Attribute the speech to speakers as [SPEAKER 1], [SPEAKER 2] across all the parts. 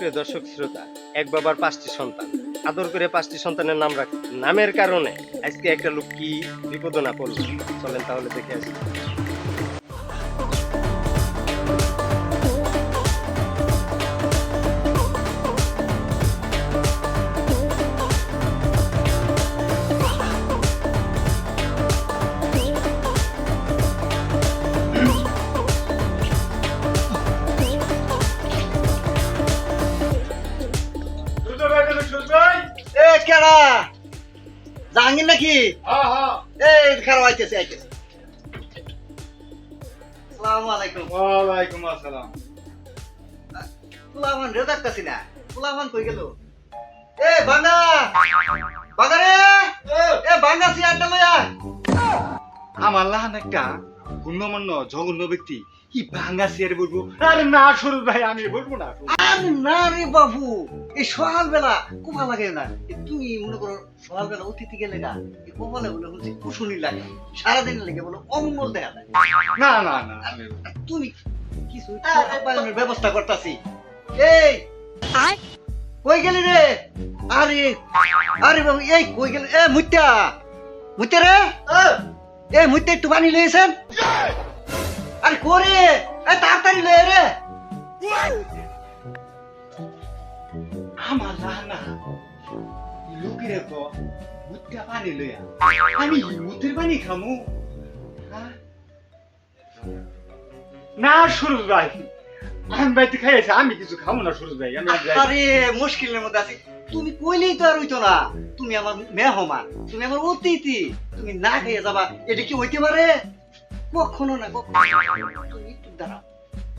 [SPEAKER 1] সুপ্রিয় দর্শক, শ্রোতা, এক বাবার পাঁচটি সন্তান। আদর করে পাঁচটি সন্তানের নাম রাখ নামের কারণে আজকে একটা লোক কি বিপদনা পড়ল? চলেন তাহলে দেখে আসি।
[SPEAKER 2] জাহাঙ্গীর নাকি? এই খারাপ আইতেছে আইতেছে। আলাইকুম।
[SPEAKER 3] ওয়ালাইকুম আসসালাম।
[SPEAKER 2] ফুলামান রে দেখতাছি না। ফুলামান কই গেল? এ বাঙ্গা বাঙ্গা রে! এ! বাঙ্গা সিয়ারটা লয়া
[SPEAKER 3] আমার লাহান একটা গুণ্যমান্য জঘন্য ব্যক্তি কি ভাঙ্গা চেয়ারে বলব? আরে না সুরজ ভাই আমি বলব না।
[SPEAKER 2] আরে না রে বাবু এই সকালবেলা কোপা লাগে না? তুমি মনে করো সকালবেলা অতিথি গেলে না এই কপালে বলে বলছি কুশুনি লাগে। সারাদিন লেগে বলে অমঙ্গল দেখা যায়
[SPEAKER 3] না না না
[SPEAKER 2] তুমি কিছু ব্যবস্থা করতাছি। এই! কই গেলি রে? আরে আরে বাবু এই কই গেলি? এ মুত্তা মুত্তা রে? এ! মুত্তা একটু পানি লয়েছেন আরে করে। তাড়াতাড়ি লয়ে রে।
[SPEAKER 3] আমার লাহানা লোকের তো মুদ্রা পানি লইয়া আমি হিমুতের পানি খামু। হ্যাঁ? না, সুরজ ভাই, আমি বাইতে খাইয়েছি, আমি কিছু খামু না, সুরজ ভাই, আমি আরে,
[SPEAKER 2] মুশকিলের মধ্যে আছি। তুমি কইলেই তো আর হইতো না, তুমি আমার মেহমান, তুমি আমার অতিথি, তুমি না খাইয়ে যাবা, এটা কি হইতে পারে? কখনো না তুমি একটু দাঁড়াও।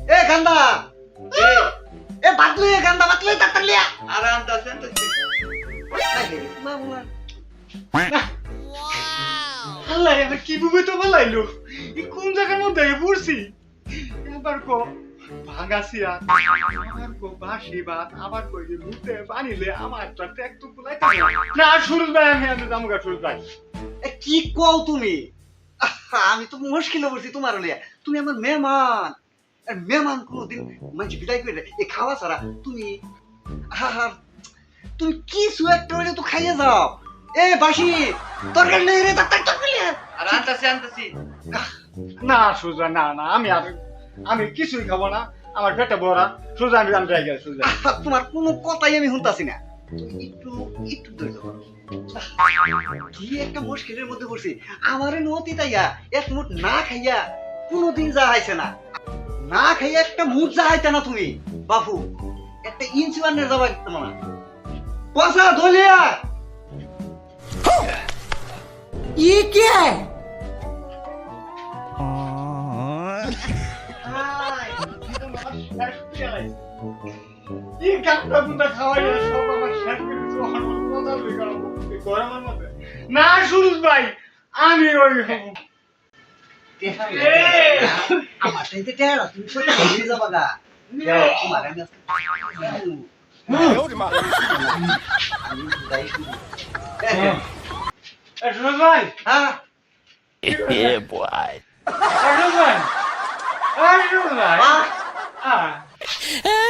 [SPEAKER 2] এ গান্দা! এ, এ বাতলু এ গান্দা বাতলু তাড়াতাড়ি লিয়া
[SPEAKER 3] আর আনতাছে আনতাছে। আল্লাহ এটা কি বুবে তো বলাইলো? এই কোন জায়গার মধ্যে পড়ছি এবার কো ভাগাসিয়া আবার কো বাসি ভাত আবার কই যে মুতে বানিলে আমার তো একটা বুলাইতে না শুরু ভাই আমি আমি জামগা শুরু ভাই।
[SPEAKER 2] এ, কি কও তুমি? আমি তো মুশকিলে পড়ছি তোমার লিয়া তুমি আমার মেহমান। আর মেহমান কোনোদিন মানুষ বিদায় করে দেয়। এ খাওয়া ছাড়া তুমি আহা তুমি কিছু একটা হইলে তো খাইয়ে যাও। এ বাসি তরকারি লই রে তাড়াতাড়ি তরকারি
[SPEAKER 3] আর আনতাছি আনতাছি। না সুজা না না আমি আর আমি কিছুই খাব না। আমার পেটে ভরা। সুজা আমি যাই গেছি সুজা।
[SPEAKER 2] তোমার কোনো কথাই আমি শুনতাছি না। একটু একটু ধৈর্য কি একটা মুশকিলের মধ্যে পড়ছি। আমারে নতি তাইয়া এক মুঠ না খাইয়া কোনোদিন যা হাইছে না। না খাইয়া একটা মুঠ যা হাইতে না তুমি বাবু একটা ইঞ্চি বান্নের যাবা তোমার না। পয়সা ধলিয়া ই কে?
[SPEAKER 3] কি কাকটা বুন্দা খাওয়াই সব আমার শেষ করে কথা কারও এই গরমের মধ্যে। না সুরজ ভাই আমি ওই হব।
[SPEAKER 2] আমার চাইতে টেরা তুমি ধলিয়ে যাবা গা। তোমার আমি
[SPEAKER 3] সুরজ ভাই!
[SPEAKER 2] হ্যাঁ?
[SPEAKER 4] Yeah, boy.
[SPEAKER 3] এ, সুরজ ভাই! এ,